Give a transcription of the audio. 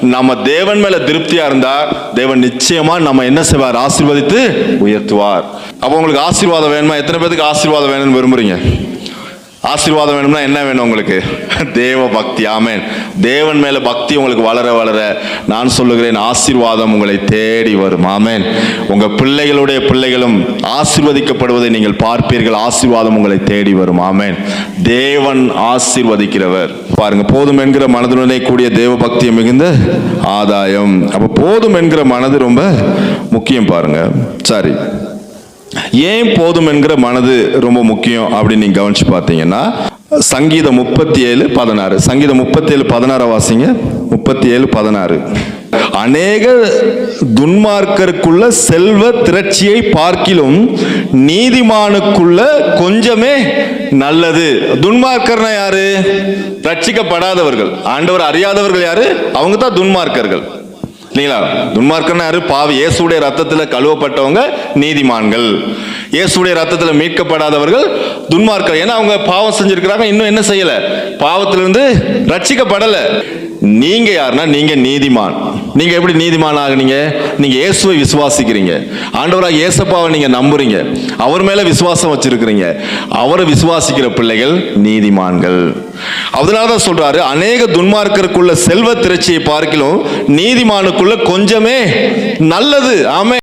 நம்ம தேவன் மேல திருப்தியா இருந்தா தேவன் நிச்சயமா நம்ம என்ன செய்வார்? ஆசீர்வதித்து உயர்த்துவார். அப்போ உங்களுக்கு ஆசீர்வாதம் வேணுமா? எத்தனை பேருக்கு ஆசீர்வாதம் வேணும்னு விரும்புறீங்க? ஆசீர்வாதம் வேணும்னா என்ன வேணும் உங்களுக்கு? தேவ பக்தி ஆமேன். தேவன் மேல பக்தி உங்களுக்கு வளர வளர நான் சொல்லுகிறேன் ஆசீர்வாதம் உங்களை தேடி வரும். ஆமேன். உங்க பிள்ளைகளுடைய பிள்ளைகளும் ஆசீர்வதிக்கப்படுவதை நீங்கள் பார்ப்பீர்கள். ஆசீர்வாதம் உங்களை தேடி வரும். ஆமேன். தேவன் ஆசீர்வதிக்கிறவர். பாருங்க போதும் என்கிற மனதுடனே கூடிய தேவ பக்தி மிகுந்த ஆதாயம். அப்ப போதும் என்கிற மனது ரொம்ப முக்கியம் பாருங்க. சரி. ஏன் போதும் என்கிற மனது ரொம்ப முக்கியம் அப்படின்னு நீங்க கவனிச்சு பார்த்தீங்கன்னா சங்கீதம் முப்பத்தி ஏழு பதினாறு. சங்கீதம் முப்பத்தி ஏழு பதினாறு வாசிங்க. முப்பத்தி ஏழு பதினாறு. அநேக துன்மார்க்கருக்குள்ள செல்வ திரட்சியை பார்க்கிலும் நீதிமானுக்குள்ள கொஞ்சமே நல்லது. துன்மார்க்கர்னா யாரு? ரட்சிக்கப்படாதவர்கள். ஆண்டவர் அறியாதவர்கள் யாரு? அவங்க தான் துன்மார்க்கர்கள். இல்லைங்களா துன்மார்க்கன்னு யாரு பாவி இயேசுடைய ரத்தத்தில் கழுவப்பட்டவங்க நீதிமான்கள். இயேசுடைய ரத்தத்தில் மீட்கப்படாதவர்கள் துன்மார்க்கர். ஏன்னா அவங்க பாவம் செஞ்சிருக்கிறாங்க இன்னும் என்ன செய்யல? பாவத்திலிருந்து ரட்சிக்கப்படலை நீங்க யாருன்னா நீங்க நீதிமான். நீங்க எப்படி நீதிமான் ஆகுனீங்க? நீங்க இயேசுவை விசுவாசிக்கிறீங்க. ஆண்டவராக இயேசப்பாவை நீங்க நம்புறீங்க. அவர் மேல விசுவாசம் வச்சிருக்கிறீங்க. அவரை விசுவாசிக்கிற பிள்ளைகள் நீதிமான்கள். அதனாலதான் சொல்றாரு அநேக துன்மார்க்கருக்குள்ள செல்வ திரட்சியை பார்க்கிலும் நீதிமானுக்குள்ள கொஞ்சமே நல்லது. ஆமே